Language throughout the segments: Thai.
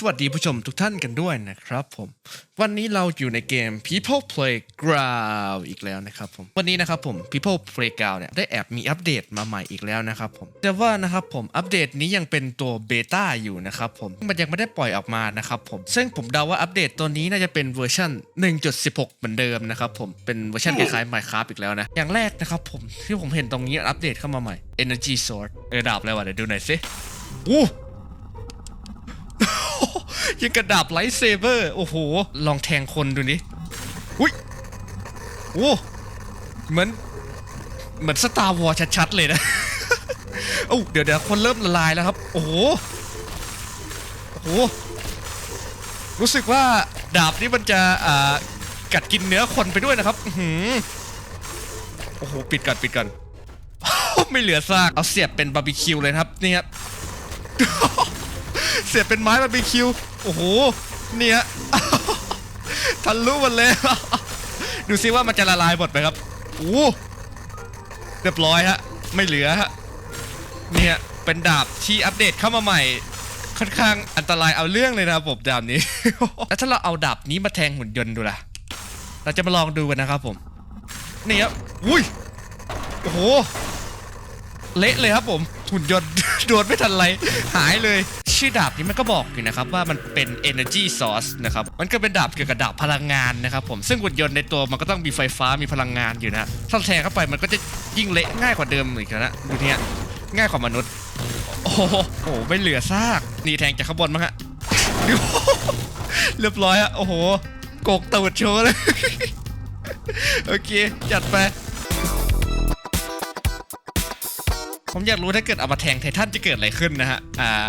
สวัสดีผู้ชมทุกท่านกันด้วยนะครับผมวันนี้เราอยู่ในเกม People Playground อีกแล้วนะครับผมวันนี้นะครับผม People Playground เนี่ยได้แอบมีอัปเดตมาใหม่อีกแล้วนะครับผมแต่ว่านะครับผมอัปเดตนี้ยังเป็นตัวเบต้าอยู่นะครับผมมันยังไม่ได้ปล่อยออกมานะครับผมซึ่งผมเดาว่าอัปเดตตัวนี้น่าจะเป็นเวอร์ชัน1.16 เหมือนเดิมนะครับผมเป็นเวอร์ชันคล้ายๆ Minecraft อีกแล้วนะอย่างแรกนะครับผมที่ผมเห็นตรงนี้อัปเดตเข้ามาใหม่ Energy Sword เออดาบอะไรวะเดี๋ยวดูหน่อยสิอู้ ยังกระดาบไลท์เซเบอร์ โอ้โห ลองแทงคนดูนี่อุ้ยโอ้เหมือน เหมือนสตาร์วอร์ชัดๆ เลยนะโอ้เดี๋ยวเดี๋ยวคนเริ่มละลายแล้วครับ โอ้โห โอ้โห รู้สึกว่าดาบนี้มันจะอ่ากัดกินเนื้อคนไปด้วยนะครับหือโอ้โห ปิดก่อนปิดก่อน ไม่เหลือซาก เอาเสียบเป็นบาร์บีคิวเลยครับ นี่ครับ เสียบเป็นไม้บาร์บีคิว โอ้โห เนี่ยทะลุหมดเลย ดูซิว่ามันจะละลายหมดไหมครับโอ้เรียบร้อยฮะ ไม่เหลือฮะ เนี่ย เป็นดาบที่อัปเดตเข้ามาใหม่ ค่อนข้างอันตรายเอาเรื่องเลยนะครับผมดาบนี้ แล้วถ้าเราเอาดาบนี้มาแทงหุ่นยนต์ดูล่ะ เราจะมาลองดูกันนะครับผม นี่ครับ อุ้ย โอ้โห เละเลยครับผม หุ่นยนต์ โดนไม่ทันไร หายเลย ชื่อดาบนี้มันก็บอกอยู่นะครับว่ามันเป็น energy source นะครับ มันก็เป็นดาบเกี่ยวกับดาบพลังงานนะครับผม ซึ่งหุ่นยนต์ในตัวมันก็ต้องมีไฟฟ้ามีพลังงานอยู่นะถ้าแทงเข้าไปมันก็จะยิ่งเละง่ายกว่าเดิมอีกนะดูเนี่ยง่ายกว่ามนุษย์ โอ้โหโอ้โหไม่เหลือซาก นี่แทงจากข้างบนมั้งฮะเรียบร้อยอะโอ้โหโกกตูดโชว์เลยโอเค จัดไป ผมอยากรู้ถ้าเกิดเอามาแทงไททันจะเกิดอะไรขึ้นนะฮะ อ่า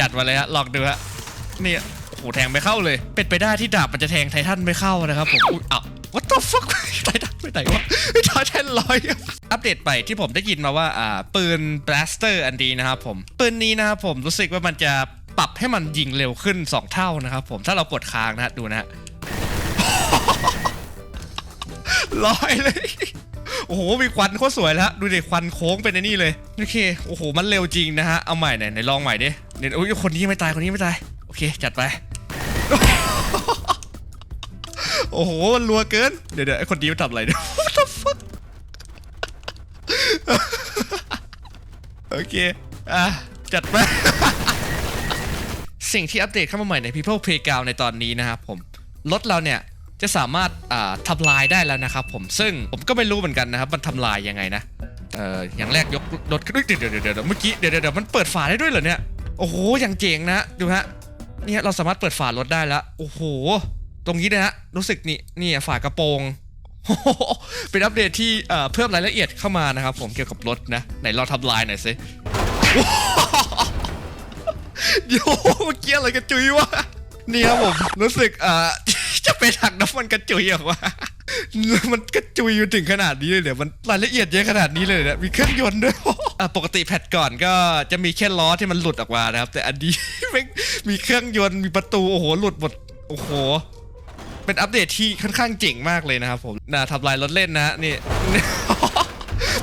จัดมาเลยฮะลองดูฮะนี่โอ้โหแทงไม่เข้าเลย เป็นไปได้ที่ดาบมันจะแทงไททันไม่เข้านะครับผมอุ๊ยอ้าว what the fuck ไททันไปไหนวะไททันลอยอัปเดตไปที่ผมได้ยินมาว่าอ่าปืน blaster อันนี้นะครับผมปืนนี้นะครับผมรู้สึกว่ามันจะปรับให้มันยิงเร็วขึ้น 2 เท่านะครับผมถ้าเรากดค้างนะดูนะฮะลอยเลยโอ้โห มีควันโคตรสวยแล้ว ดูดิควันโค้งเป็นไอ้นี่เลย โอเค โอ้โห มันเร็วจริงนะฮะ เอาใหม่ไหนไหนลองใหม่ดิ เนี่ยโอ้ยคนนี้ไม่ตายคนนี้ไม่ตายโอเคจัดไป โอ้โหมันรัวเกินเดี๋ยวเดี๋ยวไอ้คนนี้มันทำอะไรเนี่ย What the fuck โอเคอะจัดไป สิ่งที่อัปเดตเข้ามาใหม่ใน People Playground ในตอนนี้นะครับผมรถเราเนี่ยจะสามารถอ่าทำลายได้แล้วนะครับผมซึ่งผมก็ไม่รู้เหมือนกันนะครับ มันทำลายยังไงนะเอออย่างแรกยกรถขึ้นเดี๋ยวเดี๋ยวเดี๋ยวเมื่อกี้เดี๋ยวเดี๋ยวมันเปิดฝาได้ด้วยเหรอเนี่ย โอ้โหอย่างเจ๋งนะดูฮะเนี่ยเราสามารถเปิดฝารถได้แล้วโอ้โห ตรงนี้นะฮะรู้สึกนี่นี่ฝากระโปรงโอ้โหเป็นอัปเดตที่เพิ่มรายละเอียดเข้ามานะครับผมเกี่ยวกับรถนะไหนลองทำลายหน่อยสิโยเมื่อกี้อะไรกระจุยวะนี่ครับผมรู้สึกเอ่อจะไปถังน้ำมันกระจุยออกมามันกระจุยอยู่ถึงขนาดนี้เลยเดี๋ยวมันรายละเอียดเยอะขนาดนี้เลยเนี่ยมีเครื่องยนต์ด้วย อะปกติแพทก่อนก็จะมีแค่ล้อที่มันหลุดออกมานะครับ แต่อันนี้ แม่งมีเครื่องยนต์มีประตูโอ้โหหลุดหมดโอ้โห เป็นอัปเดตที่ค่อนข้างเจ๋งมากเลยนะครับผมน่าทำลายรถเล่นนะนี่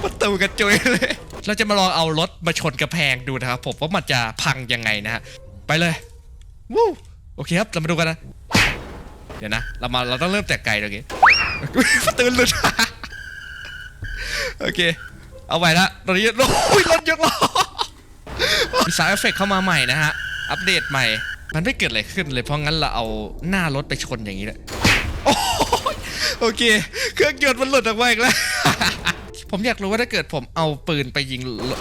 ประตูกระจุยเลย เราจะมาลองเอารถมาชนกระแพงดูนะครับผมว่ามันจะพังยังไงนะฮะไปเลยวู้โอเคครับเรามาดูกันนะเดี๋ยวนะเรามาเราต้องเริ่มแต่ไกลโอเคอุ๊ยประตูหลุดโอเค เอาไว้ละตอนนี้โอ้ยรถยกล้อมีสายเอฟเฟกเข้ามาใหม่นะฮะ อัปเดตใหม่ มันไม่เกิดอะไรขึ้นเลย เพราะงั้นเราเอาหน้ารถไปชนอย่างนี้แหละโอ้ยโอเค เครื่องยนต์มันหลุดออกมาอีกแล้ว ผมอยากรู้ว่าถ้าเกิดผมเอาปืนไปยิงรถ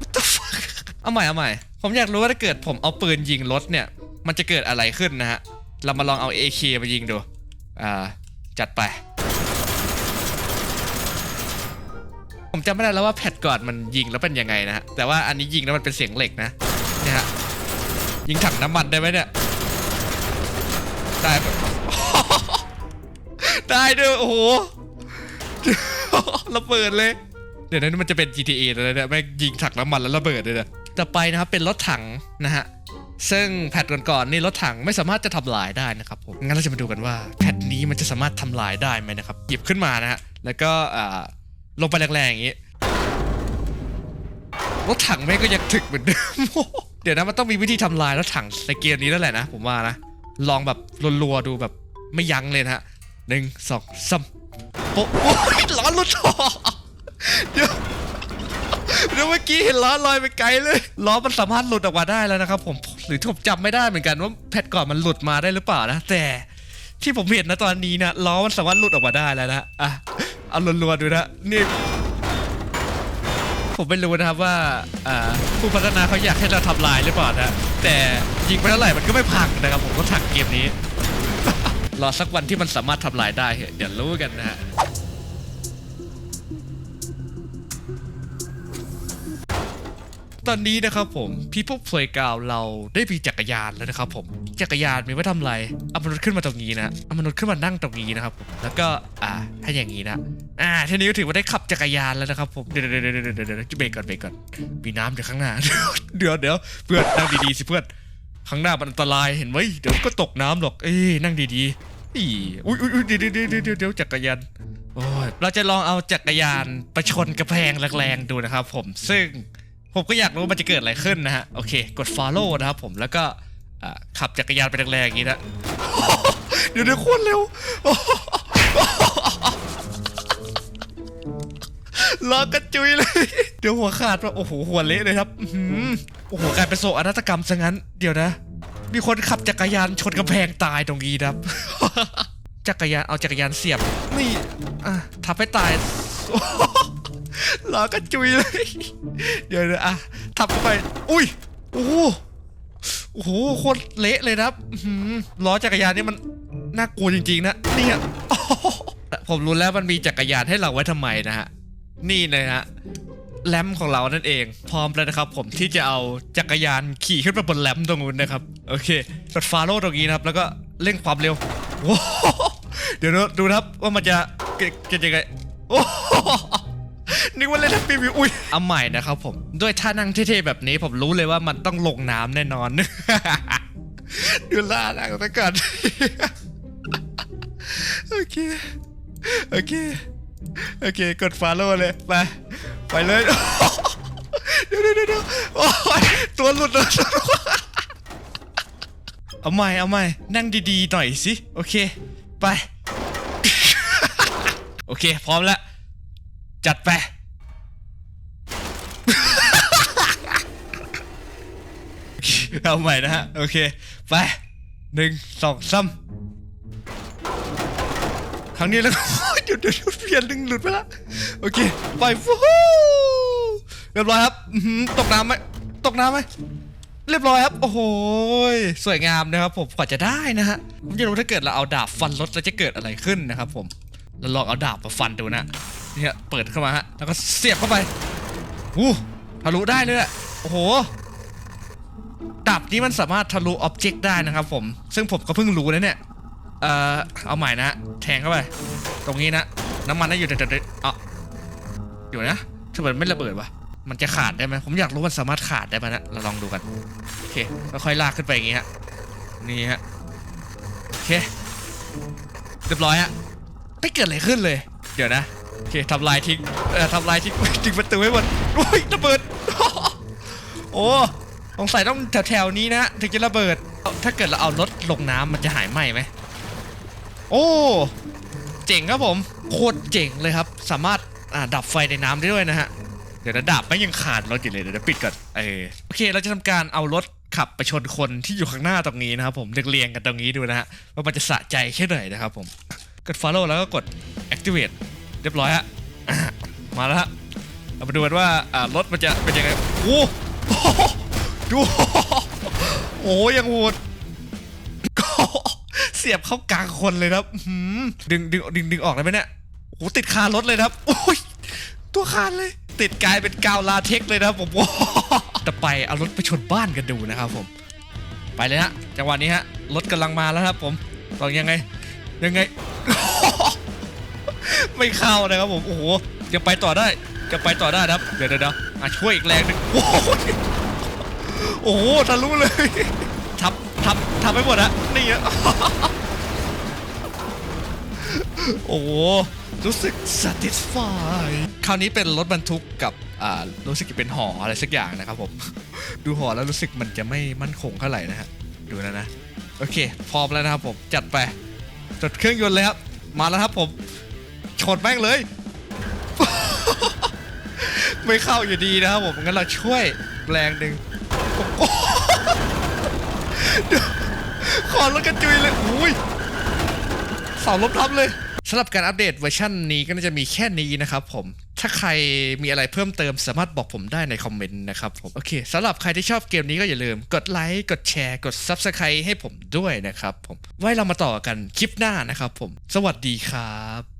What the fuck เอาใหม่เอาใหม่ ผมอยากรู้ว่าถ้าเกิดผมเอาปืนยิงรถเนี่ย มันจะเกิดอะไรขึ้นนะฮะ เรามาลองเอา AK มายิงดู อ่า จัดไป ผมจำไม่ได้แล้วว่าแพทก่อนมันยิงแล้วเป็นยังไงนะฮะแต่ว่าอันนี้ยิงแล้วมันเป็นเสียงเหล็กนะเนี่ยฮะยิงถังน้ำมันได้ไหมเนี่ยได้ปะได้ด้วยโอ้โหระเบิดเลย เดี๋ยวนั้นมันจะเป็น GTA แล้วเนี่ยแม่งยิงถังน้ำมันแล้วระเบิดเลยนะต่อไปนะครับเป็นรถถังนะฮะซึ่งแพทก่อนๆนี่รถถังไม่สามารถจะทำลายได้นะครับผมงั้นเราจะมาดูกันว่าแพทนี้มันจะสามารถทำลายได้ไหมนะครับหยิบขึ้นมานะฮะแล้วก็อ่า ลงไปแรงๆอย่างนี้รถถังแม่งก็ยังถึกเหมือนเดิม เดี๋ยวนะมันต้องมีวิธีทำลายรถถังในเกมนี้แล้วแหละนะ ผมว่านะ ลองแบบรัวๆดูแบบไม่ยั้งเลยนะฮะหนึ่งสองสามโป๊ะโอ้ยล้อหลุดคอเดี๋ยวเดี๋ยวเมื่อกี้เห็นล้อลอยไปไกลเลยล้อมันสามารถหลุดออกมาได้แล้วนะครับผมหรือผมจำไม่ได้เหมือนกันว่าแพทก่อนมันหลุดมาได้หรือเปล่านะแต่ที่ผมเห็นนะตอนนี้นะล้อมันสามารถหลุดออกมาได้แล้วนะอะ เอาลัวๆดูนะนี่ผมไม่รู้นะครับว่าอ่าผู้พัฒนาเขาอยากให้เราทำลายหรือเปล่านะแต่ยิงไปเท่าไหร่มันก็ไม่พังนะครับผมก็ถักเกมนี้ รอสักวันที่มันสามารถทำลายได้เหอะเดี๋ยวรู้กันนะฮะ ตอนนี้นะครับผมพี่พวกเพลย์กาวเราได้มีจักรยานแล้วนะครับผม จักรยานมีไว้ทำอะไรเอามนุษย์ขึ้นมาตรงนี้นะเอามนุษย์ขึ้นมานั่งตรงนี้นะครับผม แล้วก็อ่าถ้าอย่างนี้นะ อ่าทีนี้ก็ถือว่าได้ขับจักรยานแล้วนะครับผม เดี๋ยวเดี๋ยวเดี๋ยวเดี๋ยวเดี๋ยวเดเบรกก่อนเบรกก่อน มีน้ำอยู่ข้างหน้า เดี๋ยวเดี๋ยวเพื่อนนั่งดีๆสิเพื่อน ข้างหน้ามันอันตรายเห็นไหมเดี๋ยวก็ตกน้ำหรอก เอ้ยนั่งดีๆอีอุ้ยอุ้ยอุ้ยเดี๋ยวเดี๋ยวเดี๋ยวเดี๋ยวจักรยานโอ้ยเราจะลองเอาจักรยานไปชนกระแพงแรงๆดูนะครับผม ซึ่ง ผมก็อยากรู้มันจะเกิดอะไรขึ้นนะฮะ โอเค กด follow นะครับผมแล้วก็ขับจักรยานไปแรงๆอย่างนี้นะเดี๋ยวเดี๋ยวโคตรเร็วล้อกระจุยเลย เดี๋ยวหัวขาดว่าโอ้โหหัวเละเลยครับอื้อหือโอ้โหกลายเป็นโศกอนาตกรรมซะงั้น เดี๋ยวนะ มีคนขับจักรยานชนกำแพงตายตรงนี้ครับ จักรยานเอาจักรยานเสียบ นี่อะทับให้ตาย ล้อกระจุยเลย เดี๋ยวนะอะทับเข้าไป อุ้ย โอ้โหโอ้โหโคตรเละเลยครับล้อจักรยานนี่มันน่ากลัวจริง ๆ นะเนี่ยผมรู้แล้วมันมีจักรยานให้เราไว้ทำไมนะฮะ นี่เลยฮะแรมของเรานั่นเอง พร้อมแล้วนะครับ ผมที่จะเอาจักรยานขี่ขึ้นไปบนแรมตรงนู้นนะครับ โอเคกดฟาโล่ตรงนี้นะครับ แล้วก็เร่งความเร็วเดี๋ยวดูนะครับว่ามันจะเกิดยังไงโอ้ นึกว่าเล่นแฮปปี้วิวอุ้ยเอาใหม่นะครับผม ด้วยท่านั่งเท่ๆแบบนี้ผมรู้เลยว่ามันต้องลงน้ำแน่นอน ดูล่าหนังไปก่อนโอเค โอเค โอเค กดฟาโล่เลย ไป ไปเลย เดี๋ยวเดี๋ยวเดี๋ยวโอ้ยตัวหลุดเลยเอาใหม่ เอาใหม่ นั่งดีๆ หน่อยสิ โอเค ไป โอเค พร้อมแล้ว จัดไป เอาใหม่นะฮะ โอเค ไปหนึ่งสองสามครั้งนี้แล้วก็เดี๋ยวเดี๋ยวเดี๋ยวเปลี่ยนหนึ่งหลุดไปละโอเค ไปฟูเรียบร้อยครับตกน้ำไหมตกน้ำไหมเรียบร้อยครับ โอ้โห สวยงามนะครับผม กว่าจะได้นะฮะ ผมจะรู้ถ้าเกิดเราเอาดาบฟันรถแล้วจะเกิดอะไรขึ้นนะครับผมเราลองเอาดาบมาฟันดูนะ เนี่ย เปิดเข้ามาฮะ แล้วก็เสียบเข้าไปอู้ทะลุได้เลยอะโอ้โห ดาบนี้มันสามารถทะลุอ็อบเจกต์ได้นะครับผม ซึ่งผมก็เพิ่งรู้นะเนี่ย เอ่อ เอาใหม่นะ แทงเข้าไป ตรงนี้นะ น้ำมันน่าอยู่แต่แต่เอะเดี๋ยวนะทำไมมันไม่ระเบิดวะมันจะขาดได้ไหมผมอยากรู้มันสามารถขาดได้ไหมนะเราลองดูกันโอเคค่อยๆลากขึ้นไปอย่างงี้ฮะนี่ฮะโอเคเรียบร้อยฮะไม่เกิดอะไรขึ้นเลย เดี๋ยวนะโอเคทำลายทิ้งเอ่อทำลายทิ้งทิ้งประตูไว้หมดโอ้ยระเบิดโอ้ สงสัยต้องแถวๆนี้นะถึงจะระเบิดเอาถ้าเกิดเราเอารถลงน้ำมันจะหายไหมไหม โอ้ เจ๋งครับผม โคตรเจ๋งเลยครับ สามารถอ่าดับไฟในน้ำได้ด้วยนะฮะ เดี๋ยวนะดาบไม่ยังขาดรถอยู่เลย เดี๋ยวนะปิดก่อน เออโอเคเราจะทำการเอารถขับไปชนคนที่อยู่ข้างหน้าตรงนี้นะครับผมเรียงๆกันตรงนี้ดูนะฮะว่ามันจะสะใจแค่ไหนนะครับผมกด follow แล้วก็กด activate เรียบร้อยฮะอะมาแล้วฮะเรามาดูกันว่าอ่ารถมันจะเป็นยังไงโอ้โห ดู โอ้ยังโหดเสียบเข้ากลางคนเลยครับดึงดึงดึงดึงออกได้ไหมเนี่ยโอ้ติดคารถเลยครับโอ้ยตัวคานเลย ติดกลายเป็นกาวลาเทคเลยนะครับผมว้าแต่ไปเอารถไปชนบ้านกันดูนะครับผม ไปเลยฮะจังหวะนี้ฮะรถกำลังมาแล้วครับผมตองยังไง ยังไง ไม่เข้านะครับผมโอ้โหยังไปต่อได้จะไปต่อได้ครับ เดี๋ยวเดี๋ยวเดช่วยอีกแรงหนึ่งโอ้ โหโอ้โหทะลุเลย ทับทับทับไปหมดอะนี่อะโอ้โหรู้สึก satisfy คราวนี้เป็นรถบรรทุกกับอ่ารู้สึกจะเป็นหออะไรสักอย่างนะครับผม ดูหอแล้วรู้สึกมันจะไม่มั่นคงเท่าไหร่นะฮะ ดูแล้วนะ โอเค พร้อมแล้วนะครับผม จัดไปจดเครื่องยนต์เลยครับ มาแล้วครับผมชนแม่งเลย ไม่เข้าอยู่ดีนะครับผมงั้นเราช่วยแรงหนึ่งโอ้โหเดี๋ยว ขอรถกระจุยเลยอุ้ยเสาลบทับเลยสำหรับการอัปเดตเวอร์ชันนี้ก็น่าจะมีแค่นี้นะครับผม ถ้าใครมีอะไรเพิ่มเติมสามารถบอกผมได้ในคอมเมนต์นะครับผม โอเคสำหรับใครที่ชอบเกมนี้ก็อย่าลืม กดไลค์ กดแชร์ กด Subscribe ให้ผมด้วยนะครับผม ไว้เรามาต่อกันคลิปหน้านะครับผม สวัสดีครับ